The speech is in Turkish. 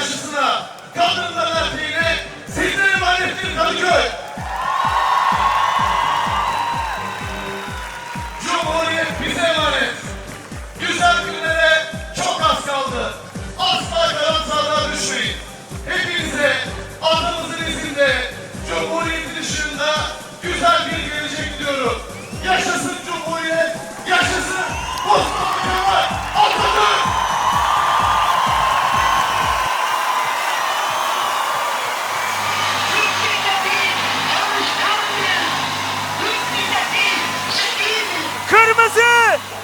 yaşlısına, kadınlara dertliğine size emanettir Kadıköy. Cumhuriyet bize emanet. Güzel günlere çok az kaldı. Asla karamsarlığa düşmeyin. Hepinize adımızın izinde Cumhuriyet dışında güzel bir Messi!